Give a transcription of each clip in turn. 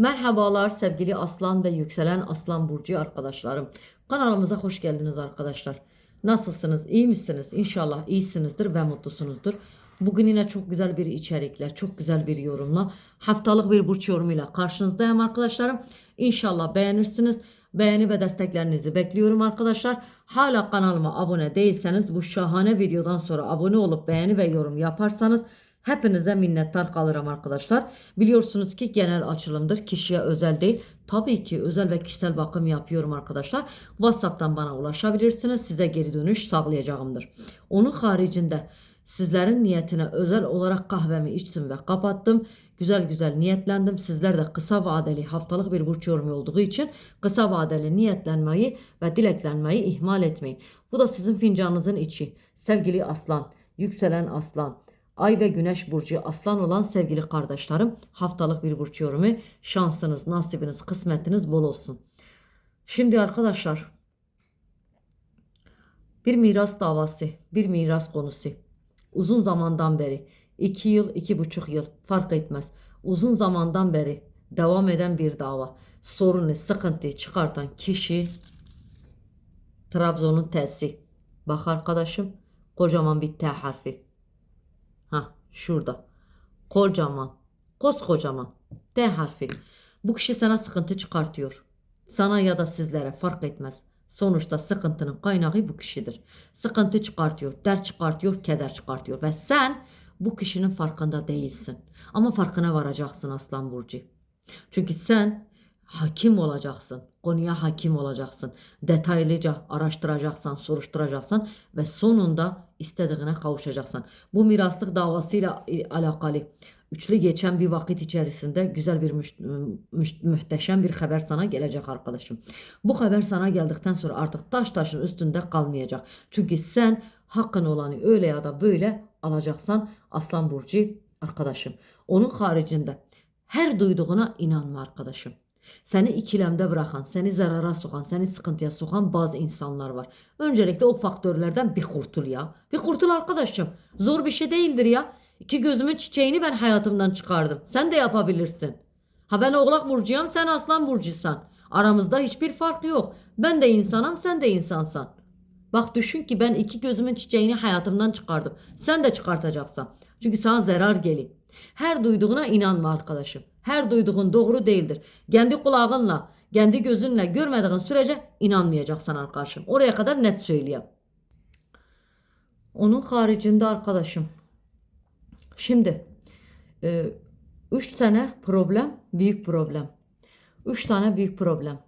Merhabalar sevgili Aslan ve yükselen Aslan Burcu arkadaşlarım. Kanalımıza hoş geldiniz arkadaşlar. Nasılsınız? İyi misiniz? İnşallah iyisinizdir ve mutlusunuzdur. Bugün yine çok güzel bir içerikle, çok güzel bir yorumla, haftalık bir burç yorumuyla karşınızdayım arkadaşlarım. İnşallah beğenirsiniz. Beğeni ve desteklerinizi bekliyorum arkadaşlar. Hala kanalıma abone değilseniz bu şahane videodan sonra abone olup beğeni ve yorum yaparsanız Hepinize minnettar kalırım arkadaşlar. Biliyorsunuz ki genel açılımdır. Kişiye özel değil. Tabii ki özel ve kişisel bakım yapıyorum arkadaşlar. WhatsApp'tan bana ulaşabilirsiniz. Size geri dönüş sağlayacağımdır. Onun haricinde sizlerin niyetine özel olarak kahvemi içtim ve kapattım. Güzel güzel niyetlendim. Sizler de kısa vadeli haftalık bir burç yorumu olduğu için kısa vadeli niyetlenmeyi ve dileklenmeyi ihmal etmeyin. Bu da sizin fincanınızın içi. Sevgili aslan, yükselen aslan, Ay ve Güneş burcu aslan olan sevgili kardeşlerim haftalık bir burç yorumu şansınız, nasibiniz, kısmetiniz bol olsun. Şimdi arkadaşlar bir miras davası, bir miras konusu. Uzun zamandan beri, iki yıl, iki buçuk yıl fark etmez. Uzun zamandan beri devam eden bir dava. Sorunu, sıkıntıyı çıkartan kişi Trabzon'un T'si. Bak arkadaşım kocaman bir T harfi. Şurada. Kocaman. Koskocaman. D harfi. Bu kişi sana sıkıntı çıkartıyor. Sana ya da sizlere fark etmez. Sonuçta sıkıntının kaynağı bu kişidir. Sıkıntı çıkartıyor, dert çıkartıyor, keder çıkartıyor ve sen bu kişinin farkında değilsin. Ama farkına varacaksın Aslan Burcu. Çünkü sen hakim olacaksın. Konuya hakim olacaksın. Detaylıca araştıracaksan, soruşturacaksın ve sonunda istediğine kavuşacaksın. Bu miraslık davasıyla alakalı üçlü geçen bir vakit içerisinde güzel bir müş, muhteşem bir haber sana gelecek arkadaşım. Bu haber sana geldikten sonra artık taş taşın üstünde kalmayacak. Çünkü sen hakkın olanı öyle ya da böyle alacaksan Aslan Burcu arkadaşım. Onun haricinde her duyduğuna inanma arkadaşım. Seni ikilemde bırakan, seni zarara sokan, seni sıkıntıya sokan bazı insanlar var. Öncelikle o faktörlerden bir kurtul ya. Bir kurtul arkadaşım. Zor bir şey değildir ya. İki gözümün çiçeğini ben hayatımdan çıkardım. Sen de yapabilirsin. Ha ben oğlak burcuyum, sen aslan burcusan. Aramızda hiçbir fark yok. Ben de insanım, sen de insansan. Bak düşün ki ben iki gözümün çiçeğini hayatımdan çıkardım. Sen de çıkartacaksın. Çünkü sana zarar geliyor. Her duyduğuna inanma arkadaşım. Her duyduğun doğru değildir. Kendi kulağınla, kendi gözünle görmediğin sürece inanmayacaksın arkadaşım. Oraya kadar net söyleyeyim. Onun haricinde arkadaşım. Şimdi e, üç tane problem, büyük problem. Üç tane büyük problem.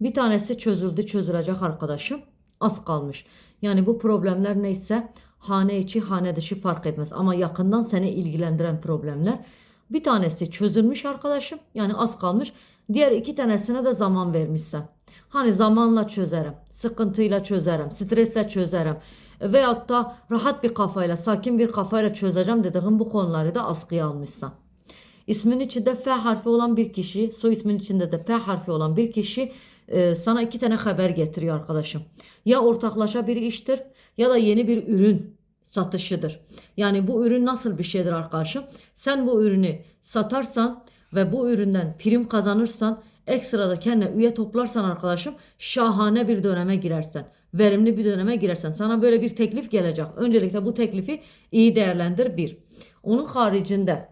Bir tanesi çözüldü, çözülecek arkadaşım. Az kalmış. Yani bu problemler neyse hane içi, hane dışı fark etmez. Ama yakından seni ilgilendiren problemler. Bir tanesi çözülmüş arkadaşım. Yani az kalmış. Diğer iki tanesine de zaman vermişsen. Hani zamanla çözerim, sıkıntıyla çözerim, stresle çözerim veyahut da rahat bir kafayla, sakin bir kafayla çözeceğim dediğin bu konuları da askıya almışsan. İsmin içinde F harfi olan bir kişi, soy ismin içinde de P harfi olan bir kişi e, sana iki tane haber getiriyor arkadaşım. Ya ortaklaşa bir iştir ya da yeni bir ürün satışıdır. Yani bu ürün nasıl bir şeydir arkadaşım? Sen bu ürünü satarsan ve bu üründen prim kazanırsan ekstra da kendine üye toplarsan arkadaşım şahane bir döneme girersen. Verimli bir döneme girersen sana böyle bir teklif gelecek. Öncelikle bu teklifi iyi değerlendir bir. Onun haricinde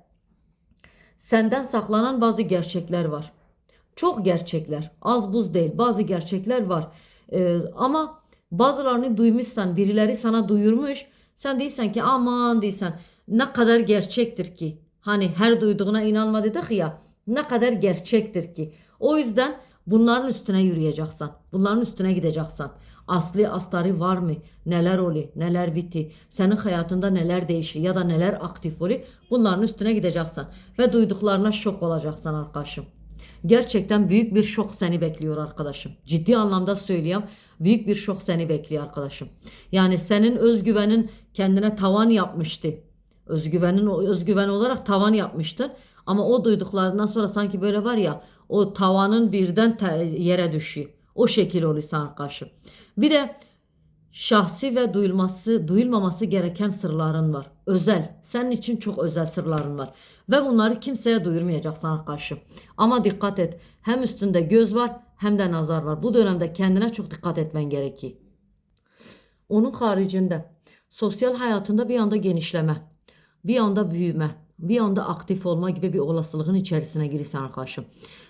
senden saklanan bazı gerçekler var. Çok gerçekler. Az buz değil. Bazı gerçekler var. Ee, ama bazılarını duymuşsan, birileri sana duyurmuş. Sen değilsen ki aman değilsen ne kadar gerçektir ki. Hani her duyduğuna inanma dedik ya. Ne kadar gerçektir ki. O yüzden bunların üstüne yürüyeceksin. Bunların üstüne gideceksin. Aslı astarı var mı? Neler oluyor? Neler bitti? Senin hayatında neler değişiyor ya da neler aktif oluyor? Bunların üstüne gideceksin. Ve duyduklarına şok olacaksın arkadaşım. Gerçekten büyük bir şok seni bekliyor arkadaşım. Ciddi anlamda söylüyorum. Büyük bir şok seni bekliyor arkadaşım. Yani senin özgüvenin kendine tavan yapmıştı. Özgüvenin özgüven olarak tavan yapmıştın. Ama o duyduklarından sonra sanki böyle var ya o tavanın birden yere düşüyor. O şekil oluyor arkadaşım. Bir de Şahsi ve duyulması, duyulmaması gereken sırların var. Özel. Senin için çok özel sırların var. Ve bunları kimseye duyurmayacaksın arkadaşım. Ama dikkat et. Hem üstünde göz var hem de nazar var. Bu dönemde kendine çok dikkat etmen gerekiyor. Onun haricinde sosyal hayatında bir anda genişleme, bir anda büyüme, bir anda aktif olma gibi bir olasılığın içerisine girirsen arkadaşım.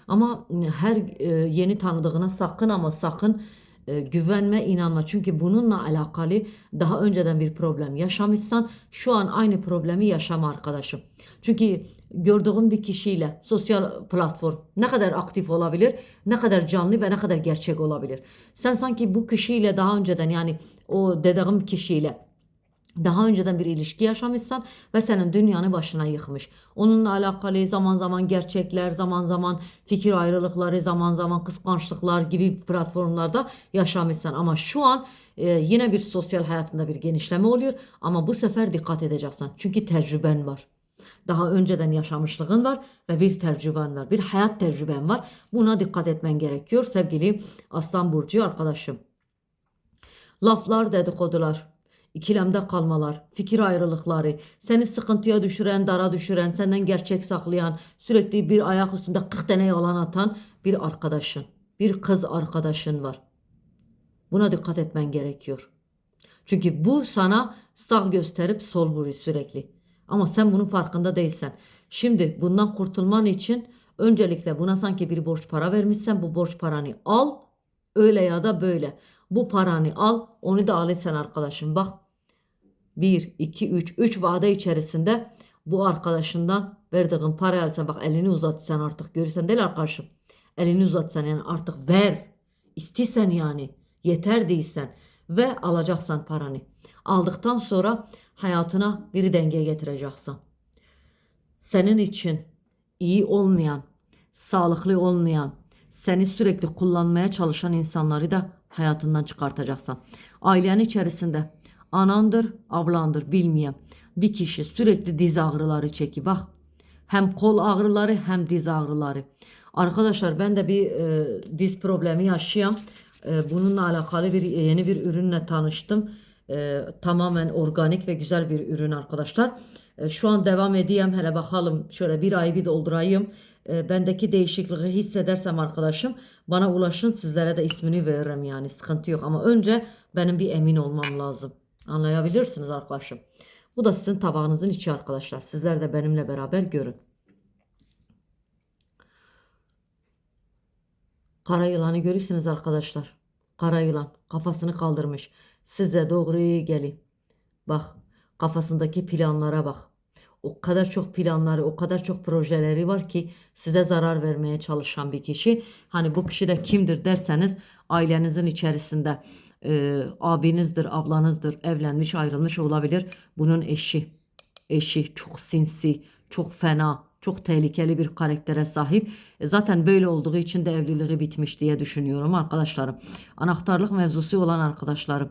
Ama her e, yeni tanıdığına sakın ama sakın e, güvenme, inanma. Çünkü bununla alakalı daha önceden bir problem yaşamışsan şu an aynı problemi yaşama arkadaşım. Çünkü gördüğün bir kişiyle sosyal platform ne kadar aktif olabilir, ne kadar canlı ve ne kadar gerçek olabilir. Sen sanki bu kişiyle daha önceden yani o dediğim kişiyle daha önceden bir ilişki yaşamışsan ve senin dünyanı başına yıkmış. Onunla alakalı zaman zaman gerçekler, zaman zaman fikir ayrılıkları, zaman zaman kıskançlıklar gibi platformlarda yaşamışsan. Ama şu an e, yine bir sosyal hayatında bir genişleme oluyor. Ama bu sefer dikkat edeceksin. Çünkü tecrüben var. Daha önceden yaşamışlığın var ve bir tecrüben var. Bir hayat tecrüben var. Buna dikkat etmen gerekiyor sevgili Aslan Burcu arkadaşım. Laflar, dedikodular, ikilemde kalmalar, fikir ayrılıkları, seni sıkıntıya düşüren, dara düşüren, senden gerçek saklayan, sürekli bir ayak üstünde 40 tane yalan atan bir arkadaşın, bir kız arkadaşın var. Buna dikkat etmen gerekiyor. Çünkü bu sana sağ gösterip sol vuruyor sürekli. Ama sen bunun farkında değilsen. Şimdi bundan kurtulman için öncelikle buna sanki bir borç para vermişsen bu borç paranı al. Öyle ya da böyle. Bu paranı al, onu da al sen arkadaşım. Bak 1, 2, 3, 3 vade içerisinde bu arkadaşından verdiğin parayı alsan bak elini uzat sen artık görürsen değil arkadaşım. Elini uzat sen yani artık ver. İstisen yani yeter değilsen ve alacaksan paranı. Aldıktan sonra hayatına bir denge getireceksin. Senin için iyi olmayan, sağlıklı olmayan, seni sürekli kullanmaya çalışan insanları da hayatından çıkartacaksın. Ailenin içerisinde anandır, ablandır bilmeyen bir kişi sürekli diz ağrıları çeki. Bak hem kol ağrıları hem diz ağrıları. Arkadaşlar ben de bir e, diz problemi yaşayan e, bununla alakalı bir yeni bir ürünle tanıştım. E, tamamen organik ve güzel bir ürün arkadaşlar. E, şu an devam edeyim hele bakalım şöyle bir ay bir doldurayım. E, bendeki değişikliği hissedersem arkadaşım bana ulaşın sizlere de ismini veririm yani sıkıntı yok. Ama önce benim bir emin olmam lazım. Anlayabilirsiniz arkadaşım. Bu da sizin tabağınızın içi arkadaşlar. Sizler de benimle beraber görün. Kara yılanı görürsünüz arkadaşlar. Kara yılan kafasını kaldırmış. Size doğru geli. Bak kafasındaki planlara bak. O kadar çok planları, o kadar çok projeleri var ki size zarar vermeye çalışan bir kişi. Hani bu kişi de kimdir derseniz ailenizin içerisinde e, abinizdir, ablanızdır, evlenmiş, ayrılmış olabilir. Bunun eşi, eşi çok sinsi, çok fena, çok tehlikeli bir karaktere sahip. E, zaten böyle olduğu için de evliliği bitmiş diye düşünüyorum arkadaşlarım. Anahtarlık mevzusu olan arkadaşlarım.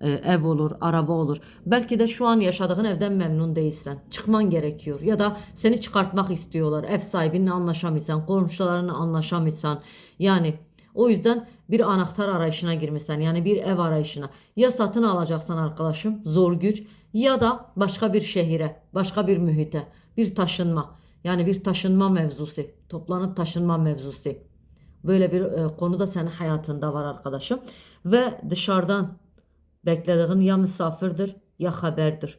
E, ev olur, araba olur. Belki de şu an yaşadığın evden memnun değilsen. Çıkman gerekiyor. Ya da seni çıkartmak istiyorlar. Ev sahibinle anlaşamıyorsan, komşularınla anlaşamıyorsan. Yani o yüzden bir anahtar arayışına girmişsen yani bir ev arayışına ya satın alacaksan arkadaşım zor güç ya da başka bir şehire, başka bir mühite, bir taşınma. Yani bir taşınma mevzusu, toplanıp taşınma mevzusu. Böyle bir e, konu da senin hayatında var arkadaşım. Ve dışarıdan beklediğin ya misafirdir ya haberdir.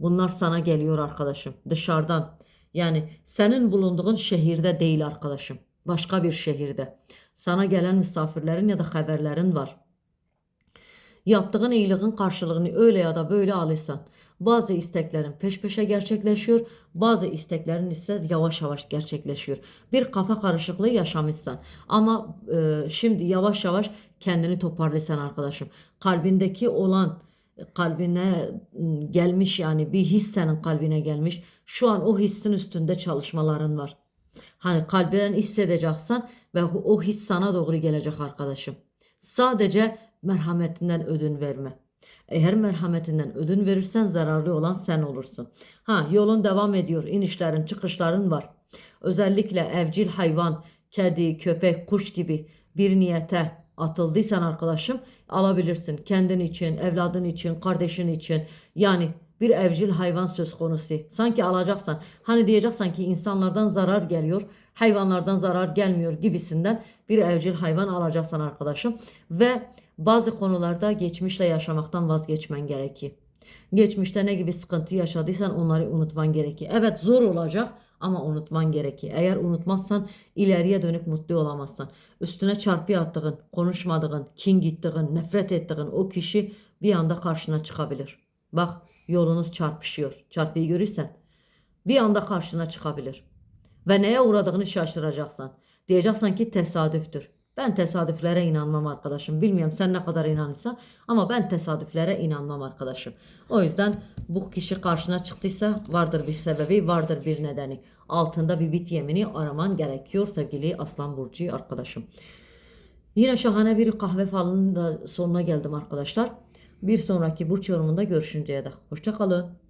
Bunlar sana geliyor arkadaşım dışarıdan. Yani senin bulunduğun şehirde değil arkadaşım. Başka bir şehirde. Sana gelen misafirlerin ya da haberlerin var. Yaptığın iyiliğin karşılığını öyle ya da böyle alırsan bazı isteklerin peş peşe gerçekleşiyor, bazı isteklerin ise yavaş yavaş gerçekleşiyor. Bir kafa karışıklığı yaşamışsan ama e, şimdi yavaş yavaş kendini toparlaysan arkadaşım. Kalbindeki olan kalbine ıı, gelmiş yani bir his senin kalbine gelmiş. Şu an o hissin üstünde çalışmaların var. Hani kalbinden hissedeceksen ve o his sana doğru gelecek arkadaşım. Sadece merhametinden ödün verme. Eğer merhametinden ödün verirsen zararlı olan sen olursun. Ha yolun devam ediyor. İnişlerin çıkışların var. Özellikle evcil hayvan, kedi, köpek, kuş gibi bir niyete atıldıysan arkadaşım alabilirsin. Kendin için, evladın için, kardeşin için. Yani bir evcil hayvan söz konusu. Sanki alacaksan hani diyeceksen ki insanlardan zarar geliyor, hayvanlardan zarar gelmiyor gibisinden bir evcil hayvan alacaksan arkadaşım ve bazı konularda geçmişle yaşamaktan vazgeçmen gerekir. Geçmişte ne gibi sıkıntı yaşadıysan onları unutman gerekir. Evet zor olacak ama unutman gerekir. Eğer unutmazsan ileriye dönük mutlu olamazsın. Üstüne çarpı attığın, konuşmadığın, kin gittiğin, nefret ettiğin o kişi bir anda karşına çıkabilir. Bak yolunuz çarpışıyor. Çarpıyı görürsen bir anda karşına çıkabilir. Ve neye uğradığını şaşıracaksın. Diyeceksin ki tesadüftür. Ben tesadüflere inanmam arkadaşım. Bilmiyorum sen ne kadar inanırsan ama ben tesadüflere inanmam arkadaşım. O yüzden bu kişi karşına çıktıysa vardır bir sebebi, vardır bir nedeni. Altında bir bit yemini araman gerekiyor sevgili Aslan Burcu arkadaşım. Yine şahane bir kahve falının da sonuna geldim arkadaşlar. Bir sonraki burç yorumunda görüşünceye dek. Hoşçakalın.